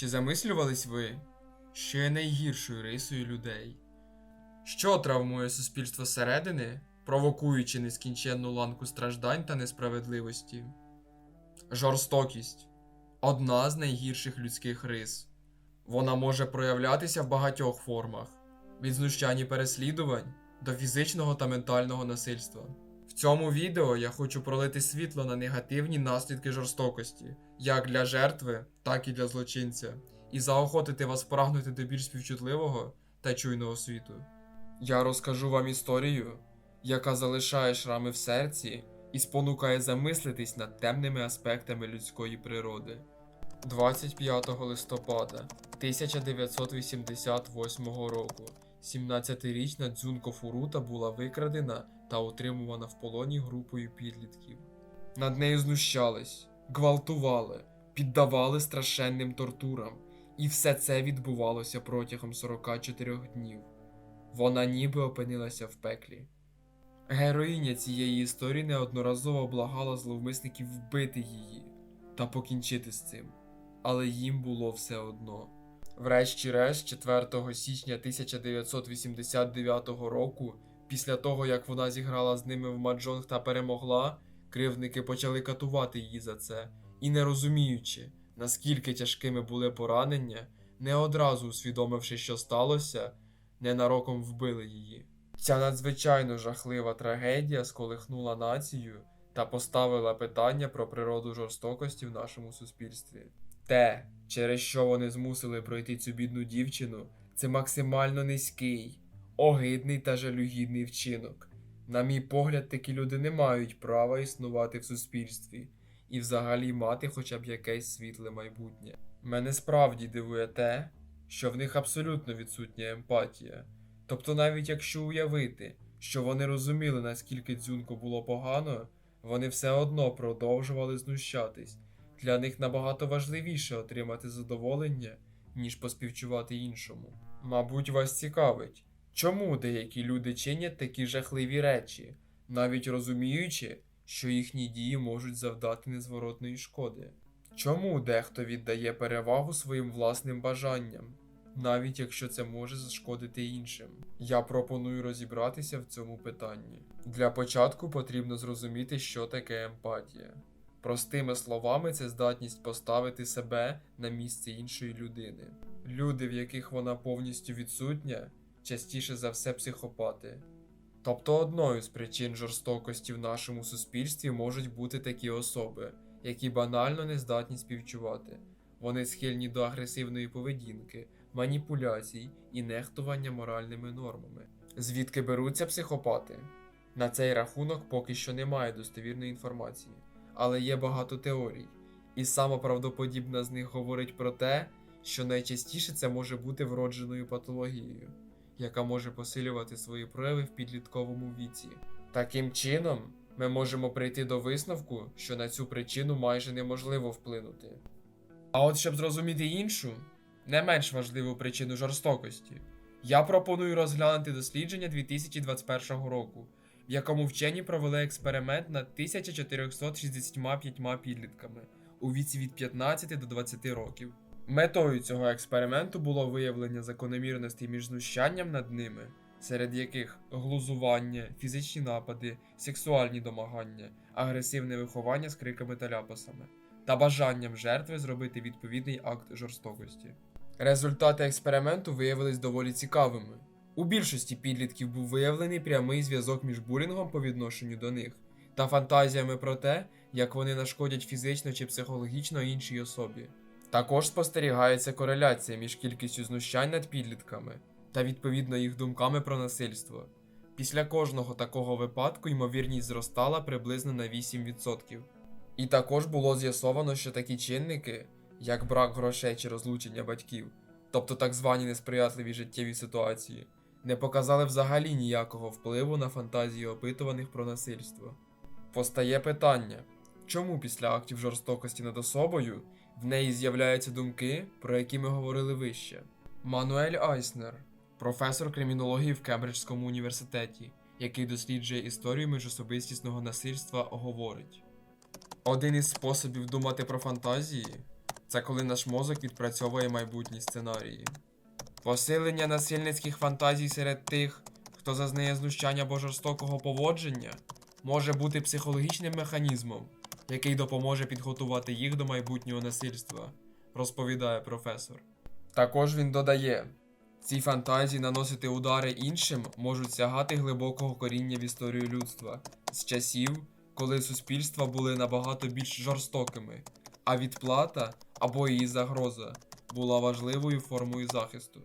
Чи замислювались ви, що є найгіршою рисою людей? Що травмує суспільство зсередини, провокуючи нескінченну ланку страждань та несправедливості? Жорстокість одна з найгірших людських рис. Вона може проявлятися в багатьох формах: від знущань і переслідувань до фізичного та ментального насильства. Цьому відео я хочу пролити світло на негативні наслідки жорстокості, як для жертви, так і для злочинця, і заохотити вас прагнути до більш співчутливого та чуйного світу. Я розкажу вам історію, яка залишає шрами в серці і спонукає замислитись над темними аспектами людської природи. 25 листопада 1988 року 17-річна Дзюнко Фурута була викрадена та утримувана в полоні групою підлітків. Над нею знущались, гвалтували, піддавали страшенним тортурам, і все це відбувалося протягом 44 днів. Вона ніби опинилася в пеклі. Героїня цієї історії неодноразово благала зловмисників вбити її та покінчити з цим, але їм було все одно. Врешті-решт, 4 січня 1989 року, після того як вона зіграла з ними в маджонг та перемогла, кривдники почали катувати її за це, і не розуміючи, наскільки тяжкими були поранення, не одразу усвідомивши, що сталося, ненароком вбили її. Ця надзвичайно жахлива трагедія сколихнула націю та поставила питання про природу жорстокості в нашому суспільстві. Те, через що вони змусили пройти цю бідну дівчину, це максимально низький, огидний та жалюгідний вчинок. На мій погляд, такі люди не мають права існувати в суспільстві і взагалі мати хоча б якесь світле майбутнє. Мене справді дивує те, що в них абсолютно відсутня емпатія. Тобто, навіть якщо уявити, що вони розуміли, наскільки дзюнко було погано, вони все одно продовжували знущатись. Для них набагато важливіше отримати задоволення, ніж поспівчувати іншому. Мабуть, вас цікавить, чому деякі люди чинять такі жахливі речі, навіть розуміючи, що їхні дії можуть завдати незворотної шкоди. Чому дехто віддає перевагу своїм власним бажанням, навіть якщо це може зашкодити іншим? Я пропоную розібратися в цьому питанні. Для початку потрібно зрозуміти, що таке емпатія. Простими словами, це здатність поставити себе на місце іншої людини. Люди, в яких вона повністю відсутня, частіше за все психопати. Тобто одною з причин жорстокості в нашому суспільстві можуть бути такі особи, які банально не здатні співчувати. Вони схильні до агресивної поведінки, маніпуляцій і нехтування моральними нормами. Звідки беруться психопати? На цей рахунок поки що немає достовірної інформації, але є багато теорій, і сама правдоподібна з них говорить про те, що найчастіше це може бути вродженою патологією, яка може посилювати свої прояви в підлітковому віці. Таким чином, ми можемо прийти до висновку, що на цю причину майже неможливо вплинути. А от щоб зрозуміти іншу, не менш важливу причину жорстокості, я пропоную розглянути дослідження 2021 року, в якому вчені провели експеримент над 1465 підлітками у віці від 15 до 20 років. Метою цього експерименту було виявлення закономірностей між знущанням над ними, серед яких глузування, фізичні напади, сексуальні домагання, агресивне виховання з криками та ляпасами, та бажанням жертви зробити відповідний акт жорстокості. Результати експерименту виявились доволі цікавими. У більшості підлітків був виявлений прямий зв'язок між булінгом по відношенню до них та фантазіями про те, як вони нашкодять фізично чи психологічно іншій особі. Також спостерігається кореляція між кількістю знущань над підлітками та відповідно їх думками про насильство. Після кожного такого випадку ймовірність зростала приблизно на 8%. І також було з'ясовано, що такі чинники, як брак грошей чи розлучення батьків, тобто так звані несприятливі життєві ситуації, не показали взагалі ніякого впливу на фантазії опитуваних про насильство. Постає питання, чому після актів жорстокості над особою в неї з'являються думки, про які ми говорили вище. Мануель Айснер, професор кримінології в Кембриджському університеті, який досліджує історію міжособистісного насильства, говорить: один із способів думати про фантазії це коли наш мозок відпрацьовує майбутні сценарії. Посилення насильницьких фантазій серед тих, хто зазнає знущання або жорстокого поводження, може бути психологічним механізмом, який допоможе підготувати їх до майбутнього насильства, розповідає професор. Також він додає: ці фантазії наносити удари іншим можуть сягати глибокого коріння в історію людства з часів, коли суспільства були набагато більш жорстокими, а відплата або її загроза була важливою формою захисту.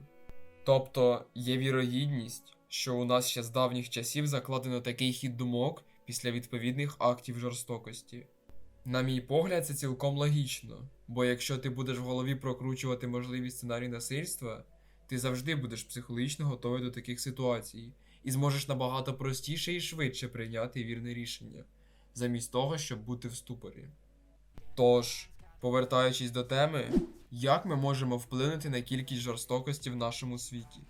Тобто є вірогідність, що у нас ще з давніх часів закладено такий хід думок після відповідних актів жорстокості. На мій погляд, це цілком логічно, бо якщо ти будеш в голові прокручувати можливі сценарії насильства, ти завжди будеш психологічно готовий до таких ситуацій і зможеш набагато простіше і швидше прийняти вірне рішення, замість того, щоб бути в ступорі. Тож, повертаючись до теми, як ми можемо вплинути на кількість жорстокості в нашому світі?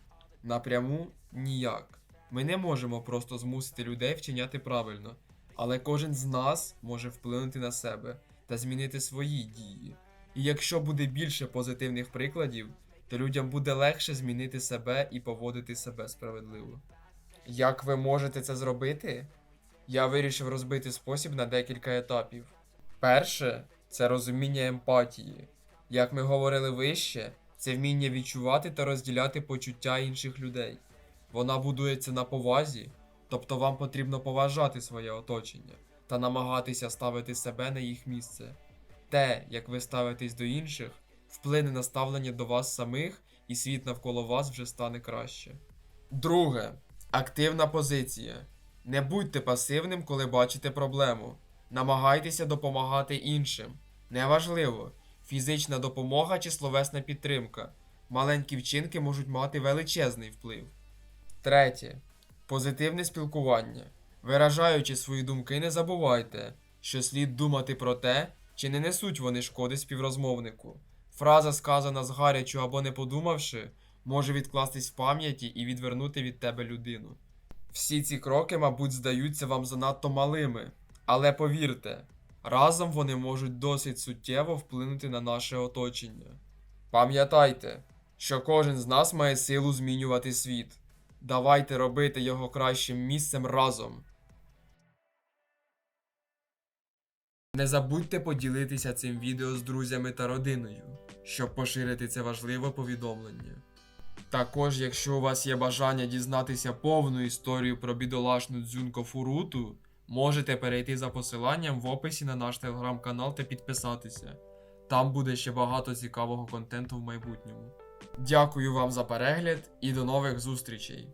Напряму ніяк. Ми не можемо просто змусити людей вчиняти правильно, але кожен з нас може вплинути на себе та змінити свої дії. І якщо буде більше позитивних прикладів, то людям буде легше змінити себе і поводити себе справедливо. Як ви можете це зробити? Я вирішив розбити спосіб на декілька етапів. Перше це розуміння емпатії. Як ми говорили вище, це вміння відчувати та розділяти почуття інших людей. Вона будується на повазі, тобто вам потрібно поважати своє оточення та намагатися ставити себе на їх місце. Те, як ви ставитесь до інших, вплине на ставлення до вас самих, і світ навколо вас вже стане краще. Друге активна позиція. Не будьте пасивним, коли бачите проблему. Намагайтеся допомагати іншим. Неважливо, фізична допомога чи словесна підтримка. Маленькі вчинки можуть мати величезний вплив. Третє. Позитивне спілкування. Виражаючи свої думки, не забувайте, що слід думати про те, чи не несуть вони шкоди співрозмовнику. Фраза, сказана згарячу або не подумавши, може відкластись в пам'яті і відвернути від тебе людину. Всі ці кроки, мабуть, здаються вам занадто малими, але повірте, разом вони можуть досить суттєво вплинути на наше оточення. Пам'ятайте, що кожен з нас має силу змінювати світ. Давайте робити його кращим місцем разом. Не забудьте поділитися цим відео з друзями та родиною, щоб поширити це важливе повідомлення. Також, якщо у вас є бажання дізнатися повну історію про бідолашну дзюнко Фуруту, можете перейти за посиланням в описі на наш телеграм-канал та підписатися. Там буде ще багато цікавого контенту в майбутньому. Дякую вам за перегляд і до нових зустрічей!